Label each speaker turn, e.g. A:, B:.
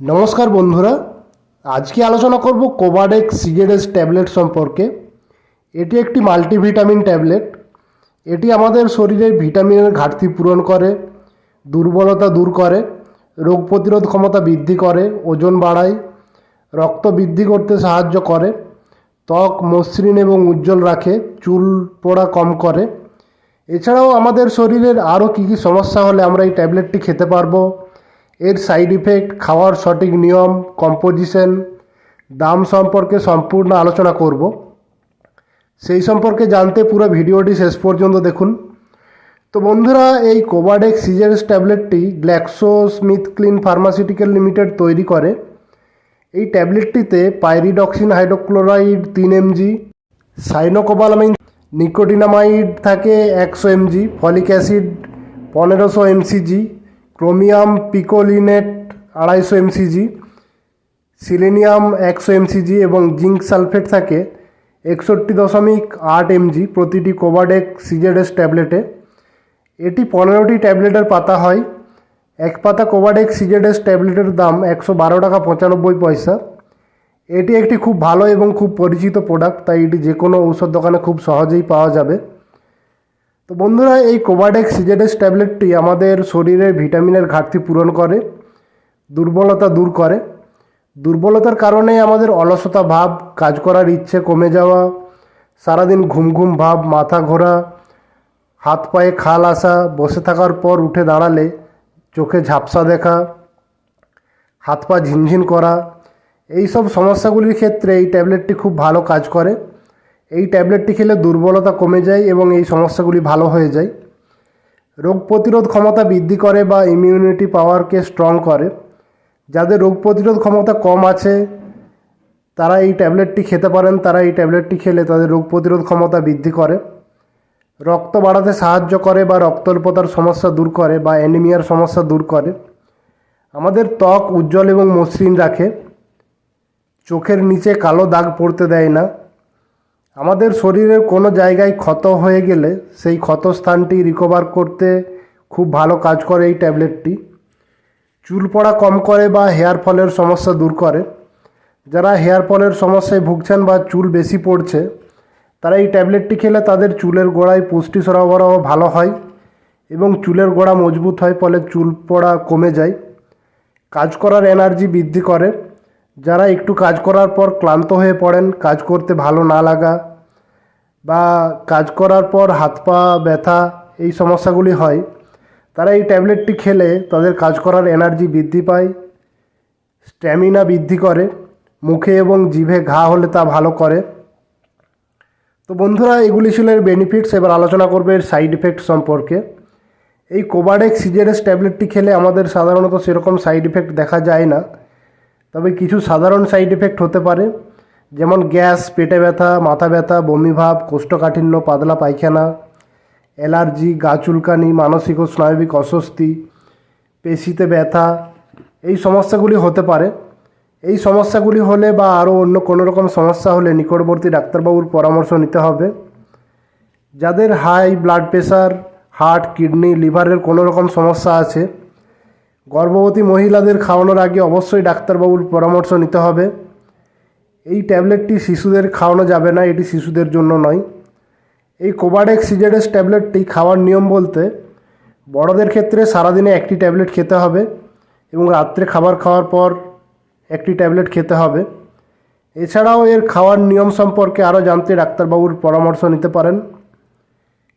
A: নমস্কার বন্ধুরা, আজকে আলোচনা করব কোভাডেক্স সিজেডেস ট্যাবলেট সম্পর্কে। এটি একটি মাল্টিভিটামিন ট্যাবলেট এটি আমাদের শরীরে ভিটামিনের ঘাটতি পূরণ করে, দুর্বলতা দূর করে, রোগ প্রতিরোধ ক্ষমতা বৃদ্ধি করে, ওজন বাড়ায়, রক্ত বৃদ্ধি করতে সাহায্য করে, ত্বক মসৃণ এবং উজ্জ্বল রাখে, চুল পোড়া কম করে। এছাড়াও আমাদের শরীরের আরও কী কী সমস্যা হলে আমরা এই ট্যাবলেটটি খেতে পারব এর সাইড ইফেক্ট খাওয়ার সঠিক নিয়ম কম্পোজিশন দাম সম্পর্কে সম্পূর্ণ আলোচনা করব। সেই সম্পর্কে জানতে পুরো ভিডিওটি শেষ পর্যন্ত দেখুন। তো বন্ধুরা, এই কোভাডেক্স সিজারেস ট্যাবলেটটি Glaxo Smith Kline pharmaceutical limited তৈরি করে। এই ট্যাবলেটটিতে পাইরিডক্সিন হাইড্রোক্লোরাইড তিন এমজি সাইনোকোবালামিন নিকোটিনামাইড থাকে একশো এমজি ফলিক অ্যাসিড পনেরোশো M C G chromium picolinate আড়াইশো এমসিজি, সিলেনিয়াম একশো এমসিজি এবং জিঙ্ক সালফেট থাকে একষট্টি দশমিক আট এমজি প্রতিটি কোভাডেক সিজেডেস ট্যাবলেটে। এটি পনেরোটি ট্যাবলেটের পাতা হয়। এক পাতা কোভাডেক সিজেডেস ট্যাবলেটের দাম একশো বারো টাকা পঁচানব্বই পয়সা। এটি একটি খুব ভালো এবং খুব পরিচিত প্রোডাক্ট তাই এটি যে কোনো ঔষধ দোকানে খুব সহজেই পাওয়া যাবে। তো বন্ধুরা, এই কোভাডেক্স সিজেডেস ট্যাবলেটটি আমাদের শরীরের ভিটামিনের ঘাটতি পূরণ করে, দুর্বলতা দূর করে। দুর্বলতার কারণে আমাদের অলসতা ভাব, কাজ করার ইচ্ছে কমে যাওয়া, সারাদিন ঘুম ঘুম ভাব, মাথা ঘোরা, হাত পায়ে খাল আসা, বসে থাকার পর উঠে দাঁড়ালে চোখে ঝাপসা দেখা, হাত পা ঝিনঝিন করা এই সব সমস্যাগুলির ক্ষেত্রে এই ট্যাবলেটটি খুব ভালো কাজ করে। এই ট্যাবলেটটি খেলে দুর্বলতা কমে যায় এবং এই সমস্যাগুলি ভালো হয়ে যায়। রোগ প্রতিরোধ ক্ষমতা বৃদ্ধি করে বা ইমিউনিটি পাওয়ারকে স্ট্রং করে। যাদের রোগ প্রতিরোধ ক্ষমতা কম আছে, তারা এই ট্যাবলেটটি খেতে পারেন, তারা এই ট্যাবলেটটি খেলে তাদের রোগ প্রতিরোধ ক্ষমতা বৃদ্ধি করে। রক্ত বাড়াতে সাহায্য করে বা রক্তল্পতার সমস্যা দূর করে বা অ্যানিমিয়ার সমস্যা দূর করে। আমাদের ত্বক উজ্জ্বল এবং মসৃণ রাখে। চোখের নিচে কালো দাগ পড়তে দেয় না। আমাদের শরীরের কোনো জায়গায় ক্ষত হয়ে গেলে সেই ক্ষত স্থানটি রিকভার করতে খুব ভালো কাজ করে এই ট্যাবলেটটি। চুল পড়া কম করে বা হেয়ার ফলের সমস্যা দূর করে। যারা হেয়ার ফলের সমস্যায় ভুগছেন বা চুল বেশি পড়ছে, তারা এই ট্যাবলেটটি খেলে তাদের চুলের গোড়ায় পুষ্টি সরবরাহ ভালো হয় এবং চুলের গোড়া মজবুত হয়, ফলে চুল পড়া কমে যায়। কাজ করার এনার্জি বৃদ্ধি করে। যারা একটু কাজ করার পর ক্লান্ত হয়ে পড়েন, কাজ করতে ভালো না লাগা বা কাজ করার পর হাত পা ব্যথা এই সমস্যাগুলি হয়, তারা এই ট্যাবলেটটি খেলে তাদের কাজ করার এনার্জি বৃদ্ধি পায় স্ট্যামিনা বৃদ্ধি করে, মুখে এবং জিভে ঘা হলে তা ভালো করে। তো বন্ধুরা, এগুলি ছিল এর বেনিফিটস এবার আলোচনা করবে এর সাইড ইফেক্ট সম্পর্কে। এই কোভাডেক্স সিজেরেস ট্যাবলেটটি খেলে আমাদের সাধারণত সেরকম সাইড ইফেক্ট দেখা যায় না। তবে কিছু সাধারণ সাইড এফেক্ট হতে পারে, যেমন গ্যাস, পেটে ব্যথা, মাথা ব্যথা বমিভাব কোষ্ঠকাঠিন্য, পাতলা পায়খানা, অ্যালার্জি, গা চুলকানি, মানসিক ও স্নায়বিক অস্বস্তি, পেশিতে ব্যথা, এই সমস্যাগুলি হতে পারে। এই সমস্যাগুলি হলে বা আরও অন্য কোনো রকম সমস্যা হলে নিকটবর্তী ডাক্তারবাবুর পরামর্শ নিতে হবে। যাদের high blood pressure heart kidney লিভারের কোনো রকম সমস্যা আছে গর্ভবতী মহিলাদের খাওয়ানোর আগে অবশ্যই ডাক্তারবাবুর পরামর্শ নিতে হবে। এই ট্যাবলেটটি শিশুদের খাওয়ানো যাবে না, এটি শিশুদের জন্য নয়। এই কোভাডেক্স সিজেডেস ট্যাবলেটটি খাওয়ার নিয়ম বলতে বড়দের ক্ষেত্রে সারাদিনে একটি ট্যাবলেট খেতে হবে এবং রাত্রে খাবার খাওয়ার পর একটি ট্যাবলেট খেতে হবে। এছাড়াও এর খাওয়ার নিয়ম সম্পর্কে আরও জানতে ডাক্তারবাবুর পরামর্শ নিতে পারেন।